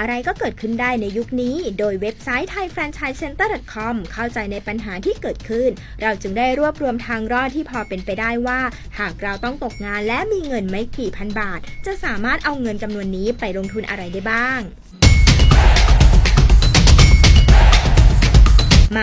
อะไรก็เกิดขึ้นได้ในยุคนี้ โดยเว็บไซต์ thaifranchisecenter.com เข้าใจในปัญหาที่เกิดขึ้น เราจึงได้รวบรวมทางรอดที่พอเป็นไปได้ว่า หากเราต้องตกงานและมีเงินไม่กี่พันบาท จะสามารถเอาเงินจำนวนนี้ไปลงทุนอะไรได้บ้าง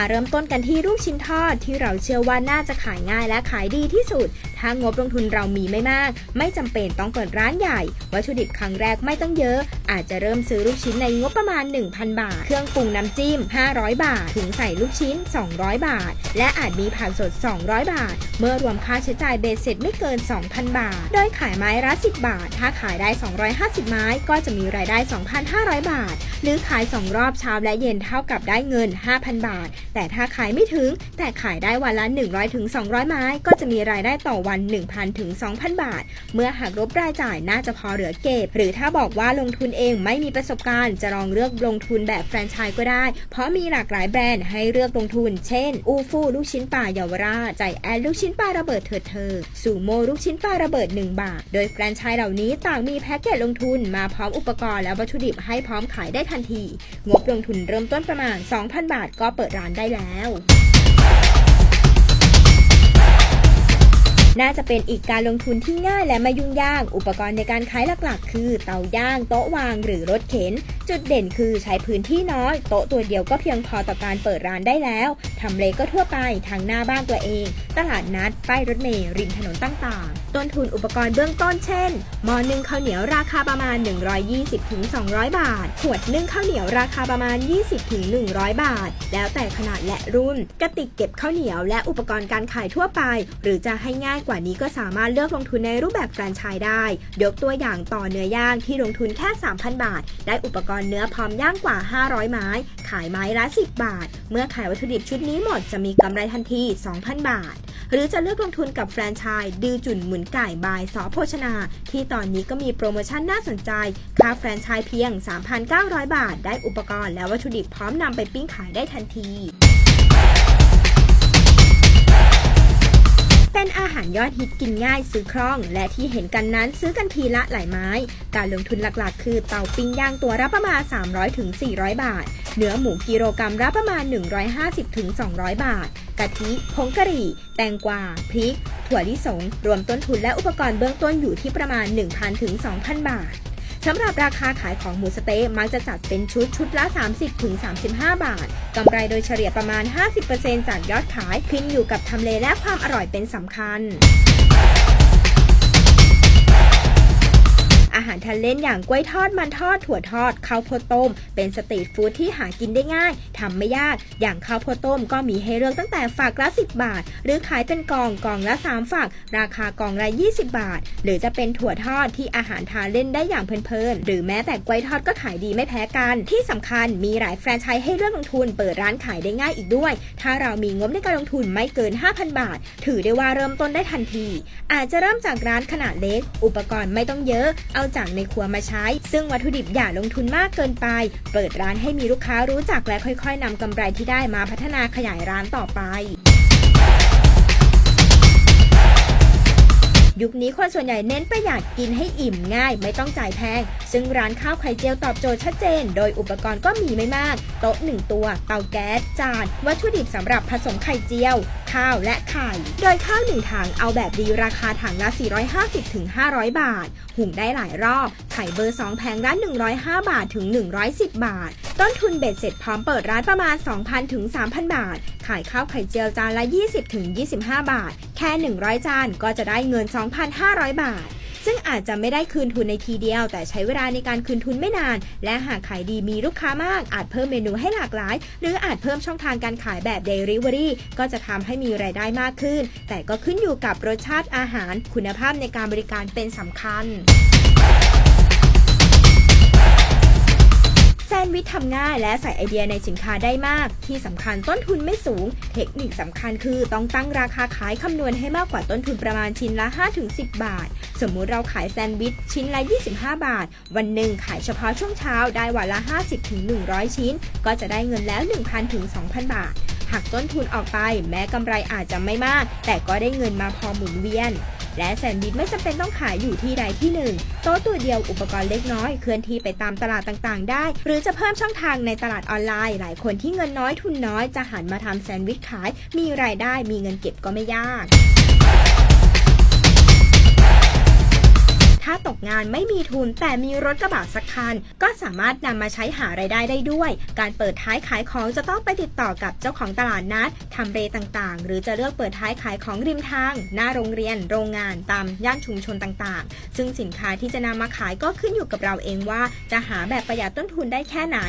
มาเริ่มต้นกันที่ลูกชิ้นทอดที่เราเชื่อว่าน่าจะขายง่ายและขายดีที่สุด ถ้างบลงทุนเรามีไม่มาก ไม่จำเป็นต้องเปิดร้านใหญ่ วัตถุดิบครั้งแรกไม่ต้องเยอะ อาจจะเริ่มซื้อลูกชิ้นในงบประมาณ 1,000 บาท เครื่องปรุงน้ำจิ้ม 500 บาท ถุงใส่ลูกชิ้น 200 บาท และอาจมีผักสด 200 บาท เมื่อรวมค่าใช้จ่ายเบสเสร็จไม่เกิน 2,000 บาท โดยขายไม้ละ10 บาท ถ้าขายได้ 250 ไม้ก็จะมีรายได้ 2,500 บาท หรือขาย 2 รอบเช้าและเย็นเท่ากับได้เงิน 5,000 บาทแต่ถ้าขายไม่ถึง แต่ขายได้วันละ 100ถึง200 ไม้ ก็จะมีรายได้ต่อวัน 1,000ถึง2,000 บาท เมื่อหักลบรายจ่ายน่าจะพอเหลือเก็บ หรือถ้าบอกว่าลงทุนเองไม่มีประสบการณ์จะลองเลือกลงทุนแบบแฟรนไชส์ก็ได้ เพราะมีหลากหลายแบรนด์ให้เลือกลงทุน เช่น อูฟูลูกชิ้นปลาเยาวราชใจแอนลูกชิ้นปลาระเบิดเถิดเธอสูโมลูกชิ้นปลาระเบิด 1 บาท โดยแฟรนไชส์เหล่านี้ต่างมีแพ็กเกจลงทุนมาพร้อมอุปกรณ์และวัตถุดิบให้พร้อมขายได้ทันที งบลงทุนเริ่มต้นประมาณ 2,000 บาทก็เปิดร้านได้แล้ว น่าจะเป็นอีกการลงทุนที่ง่ายและไม่ยุ่งยาก อุปกรณ์ในการขายหลักๆ คือเตาย่าง โต๊ะวางหรือรถเข็นจุดเด่นคือใช้พื้นที่น้อย โต๊ะตัวเดียวก็เพียงพอต่อการเปิดร้านได้แล้ว ทำเลก็ทั่วไปทางหน้าบ้านตัวเอง ตลาดนัด ป้ายรถเมล์ริมถนนต่างๆ ต้นทุนอุปกรณ์เบื้องต้นเช่น หม้อนึ่งข้าวเหนียวราคาประมาณ 120-200 บาท ขวดนึ่งข้าวเหนียวราคาประมาณ 20-100 บาท แล้วแต่ขนาดและรุ่น กระติกเก็บข้าวเหนียวและอุปกรณ์การขายทั่วไป หรือจะให้ง่ายกว่านี้ก็สามารถเลือกลงทุนในรูปแบบแฟรนไชส์ได้ ยกตัวอย่างต่อเนื้อย่างที่ลงทุนแค่ 3,000 บาท ได้อุปกรณ์เนื้อพร้อมย่างกว่า 500 ไม้ ขายไม้ละ 10 บาท เมื่อขายวัตถุดิบชุดนี้หมดจะมีกำไรทันที 2,000 บาท หรือจะเลือกลงทุนกับแฟรนไชส์ดือจุ่นหมุนไก่บายสอโภชนา ที่ตอนนี้ก็มีโปรโมชั่นน่าสนใจ ค่าแฟรนไชส์เพียง 3,900 บาท ได้อุปกรณ์และวัตถุดิบพร้อมนำไปปิ้งขายได้ทันที เป็นอาหารยอดฮิตกินง่ายซื้อคล่อง และที่เห็นกันนั้นซื้อกันทีละหลายไม้ การลงทุนหลักๆ คือเตาปิ้งย่างตัวละประมาณ 300-400 บาท เนื้อหมูกิโลกรัมละประมาณ 150-200 บาท กะทิผงกะหรี่ แตงกวาพริก ถั่วลิสง รวมต้นทุนและอุปกรณ์เบื้องต้นอยู่ที่ประมาณ 1,000-2,000 บาท สำหรับราคาขายของหมูสเต๊ะมักจะจัดเป็นชุดชุดละ 30-35 บาทกำไรโดยเฉลี่ยประมาณ 50%จากยอดขายขึ้นอยู่กับทำเลและความอร่อยเป็นสำคัญ อาหารทานเล่นอย่างกล้วยทอดมันทอดถั่วทอดข้าวโพดต้ม เป็นสตรีทฟู้ดที่หากินได้ง่ายทำไม่ยาก อย่างข้าวโพดต้มก็มีให้เลือกตั้งแต่ฝากละ 10 บาท หรือขายเป็นกล่องกล่องละ 3 ฝาก ราคากล่องละ 20 บาท หรือจะเป็นถั่วทอดที่อาหารทานเล่นได้อย่างเพลินๆ หรือแม้แต่กล้วยทอดก็ขายดีไม่แพ้กัน ที่สำคัญมีหลายแฟรนไชส์ให้เลือกลงทุนเปิดร้านขายได้ง่ายอีกด้วย ถ้าเรามีงบในการลงทุนไม่เกิน 5,000 บาท ถือได้ว่าเริ่มต้นได้ทันที อาจจะเริ่มจากร้านขนาดเล็ก อุปกรณ์ไม่ต้องเยอะ เอาจากในครัวมาใช้ ซึ่งวัตถุดิบอย่าลงทุนมากเกินไป เปิดร้านให้มีลูกค้ารู้จักและค่อยๆนำกำไรที่ได้มาพัฒนาขยายร้านต่อไปยุคนี้คนส่วนใหญ่เน้นประหยัดกินให้อิ่มง่าย ไม่ต้องจ่ายแพง ซึ่งร้านข้าวไข่เจียวตอบโจทย์ชัดเจน โดยอุปกรณ์ก็มีไม่มาก โต๊ะ 1 ตัว เตาแก๊ส จาน วัตถุดิบสำหรับผสมไข่เจียว ข้าวและไข่ โดยข้าวหนึ่งถังเอาแบบดีราคาถังละ 450-500 บาท หุงได้หลายรอบ ไข่เบอร์ 2 แพงละ105 บาทถึง 110 บาท ต้นทุนเบ็ดเสร็จพร้อมเปิดร้านประมาณ 2,000ถึง3,000 บาท ขายข้าวไข่เจียวจานละ 20ถึง25 บาท แค่ 100 จานก็จะได้เงิน 2,500 บาท ซึ่งอาจจะไม่ได้คืนทุนในทีเดียว แต่ใช้เวลาในการคืนทุนไม่นาน และหากขายดีมีลูกค้ามาก อาจเพิ่มเมนูให้หลากหลาย หรืออาจเพิ่มช่องทางการขายแบบ Delivery ก็จะทำให้มีรายได้มากขึ้น แต่ก็ขึ้นอยู่กับรสชาติอาหาร คุณภาพในการบริการเป็นสำคัญ แซนด์วิชทำง่ายและใส่ไอเดียในสินค้าได้มาก ที่สำคัญต้นทุนไม่สูง เทคนิคสำคัญคือต้องตั้งราคาขายคำนวณให้มากกว่าต้นทุนประมาณชิ้นละ 5-10 บาท สมมุติเราขายแซนด์วิชชิ้นละ 25 บาท วันหนึ่งขายเฉพาะช่วงเช้าได้วันละ 50-100 ชิ้น ก็จะได้เงินแล้ว 1,000-2,000 บาทหากต้นทุนออกไป แม้กำไรอาจจะไม่มาก แต่ก็ได้เงินมาพอหมุนเวียน และแซนด์วิชไม่จำเป็นต้องขายอยู่ที่ใดที่หนึ่งโต๊ะตัวเดียวอุปกรณ์เล็กน้อย เคลื่อนที่ไปตามตลาดต่างๆ ได้ หรือจะเพิ่มช่องทางในตลาดออนไลน์ หลายคนที่เงินน้อยทุนน้อยจะหันมาทำแซนด์วิชขาย มีรายได้มีเงินเก็บก็ไม่ยาก ถ้าตกงานไม่มีทุนแต่มีรถกระบะสักคัน ก็สามารถนำมาใช้หารายได้ได้ด้วย การเปิดท้ายขายของจะต้องไปติดต่อกับเจ้าของตลาดนัดทำเลต่างๆ หรือจะเลือกเปิดท้ายขายของริมทาง หน้าโรงเรียน โรงงานตามย่านชุมชนต่างๆ ซึ่งสินค้าที่จะนำมาขายก็ขึ้นอยู่กับเราเองว่า จะหาแบบประหยัดต้นทุนได้แค่ไหน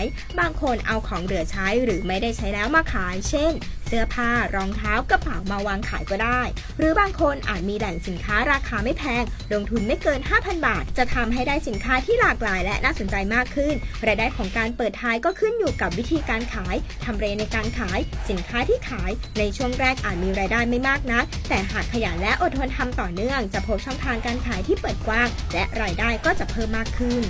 บางคนเอาของเหลือใช้หรือไม่ได้ใช้แล้วมาขาย เช่น สื้อผ้ารองเท้ากระเป๋ามาวางขายก็ได้ หรือบางคนอาจมีแหล่งสินค้าราคาไม่แพง ลงทุนไม่เกิน 5,000 บาท จะทำให้ได้สินค้าที่หลากหลาย และน่าสนใจมากขึ้นรายได้ของการเปิดท้ายก็ขึ้นอยู่กับวิธีการขายทำเลในการขาย สินค้าที่ขาย ในช่วงแรกอาจมีรายได้ไม่มากนักแต่หากขยันและอดทนทำต่อเนื่อง จะพบช่องทางการขายที่เปิดกว้าง และรายได้ก็จะเพิ่มมากขึ้น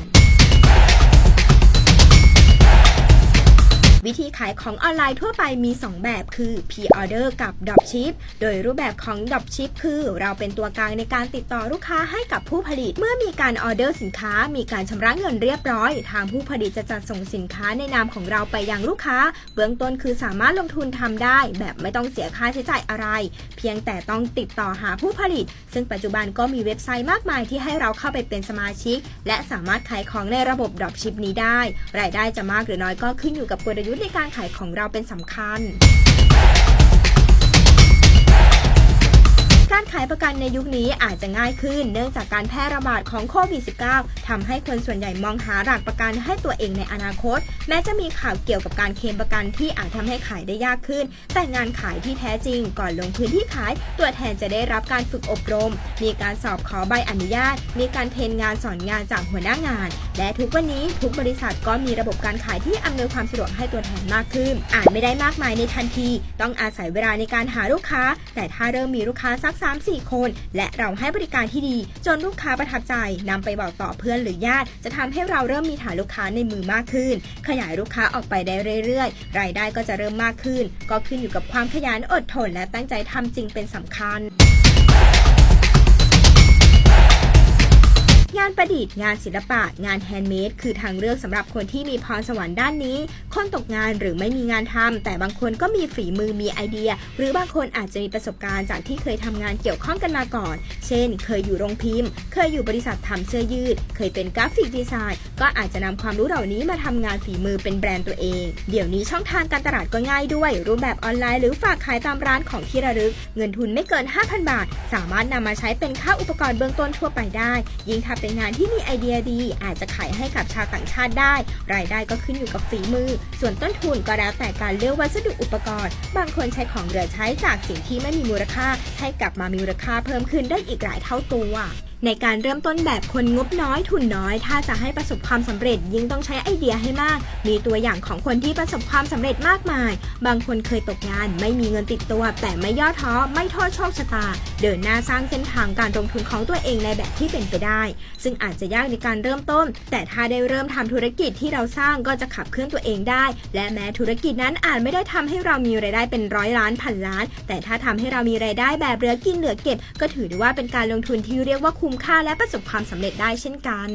วิธีขายของออนไลน์ทั่วไปมี 2 แบบคือ P-Order กับ Dropship โดยรูปแบบของ Dropship คือ เราเป็นตัวกลางในการติดต่อลูกค้าให้กับผู้ผลิต เมื่อมีการออเดอร์สินค้า มีการชำระเงินเรียบร้อย ทางผู้ผลิตจะจัดส่งสินค้าในนามของเราไปยังลูกค้า เบื้องต้นคือสามารถลงทุนทำได้ แบบไม่ต้องเสียค่าใช้จ่ายอะไร เพียงแต่ต้องติดต่อหาผู้ผลิต ซึ่งปัจจุบันก็มีเว็บไซต์มากมายที่ให้เราเข้าไปเป็นสมาชิก และสามารถขายของในระบบ Dropship นี้ได้ รายได้จะมากหรือน้อยก็ขึ้นอยู่กับกลยุทธ์ในการขายของเราเป็นสำคัญ การขายประกันในยุคนี้อาจจะง่ายขึ้น เนื่องจากการแพร่ระบาดของโควิด -19 ทำให้คนส่วนใหญ่มองหาหลักประกันให้ตัวเองในอนาคต แม้จะมีข่าวเกี่ยวกับการเคลมประกันที่อาจทำให้ขายได้ยากขึ้น แต่งานขายที่แท้จริง ก่อนลงพื้นที่ขาย ตัวแทนจะได้รับการฝึกอบรม มีการสอบขอใบอนุญาต มีการเทรนงานสอนงานจากหัวหน้างาน และทุกวันนี้ทุกบริษัทก็มีระบบการขายที่อำนวยความสะดวกให้ตัวแทนมากขึ้นอาจไม่ได้มากมายในทันที ต้องอาศัยเวลาในการหาลูกค้า แต่ถ้าเริ่มมีลูกค้าสัก3-4 คน และเราให้บริการที่ดี จนลูกค้าประทับใจนำไปบอกต่อเพื่อนหรือญาติ จะทำให้เราเริ่มมีฐานลูกค้าในมือมากขึ้น ขยายลูกค้าออกไปได้เรื่อยๆ รายได้ก็จะเริ่มมากขึ้น ก็ขึ้นอยู่กับความขยันอดทน และตั้งใจทำจริงเป็นสำคัญ ดิษฐ์งานศิลปะ งานแฮนด์เมดคือทางเลือกสำหรับคนที่มีพรสวรรค์ด้านนี้ คนตกงานหรือไม่มีงานทำแต่บางคนก็มีฝีมือมีไอเดีย หรือบางคนอาจจะมีประสบการณ์จากที่เคยทำงานเกี่ยวข้องกันมาก่อน เช่น เคยอยู่โรงพิมพ์ เคยอยู่บริษัททำเสื้อยืด เคยเป็นกราฟิกดีไซน์ ก็อาจจะนำความรู้เหล่านี้มาทำงานฝีมือเป็นแบรนด์ตัวเอง เดี๋ยวนี้ช่องทางการตลาดก็ง่ายด้วย รูปแบบออนไลน์หรือฝากขายตามร้านของที่ระลึก เงินทุนไม่เกิน 5,000 บาท สามารถนำมาใช้เป็นค่าอุปกรณ์เบื้องต้นทั่วไปได้ ยิ่งถ้าเป็นงานที่ที่มีไอเดียดีอาจจะขายให้กับชาวต่างชาติได้ รายได้ก็ขึ้นอยู่กับฝีมือ ส่วนต้นทุนก็แล้วแต่การเลือกวัสดุอุปกรณ์ บางคนใช้ของเหลือใช้จากสิ่งที่ไม่มีมูลค่า ให้กลับมามีมูลค่าเพิ่มขึ้นได้อีกหลายเท่าตัว ในการเริ่มต้นแบบคนงบน้อยทุนน้อย ถ้าจะให้ประสบความสำเร็จยิ่งต้องใช้ไอเดียให้มาก มีตัวอย่างของคนที่ประสบความสำเร็จมากมาย บางคนเคยตกงานไม่มีเงินติดตัว แต่ไม่ย่อท้อไม่โทษโชคชะตา เดินหน้าสร้างเส้นทางการลงทุนของตัวเองในแบบที่เป็นไปได้ ซึ่งอาจจะยากในการเริ่มต้น แต่ถ้าได้เริ่มทำธุรกิจที่เราสร้างก็จะขับเคลื่อนตัวเองได้ และแม้ธุรกิจนั้นอาจไม่ได้ทำให้เรามีรายได้เป็นร้อยล้านพันล้าน แต่ถ้าทำให้เรามีรายได้แบบเหลือกินเหลือเก็บ ก็ถือได้ว่าเป็นการลงทุนที่เรียกว่าคุ้มคุ้มค่าและประสบความสำเร็จได้เช่นกัน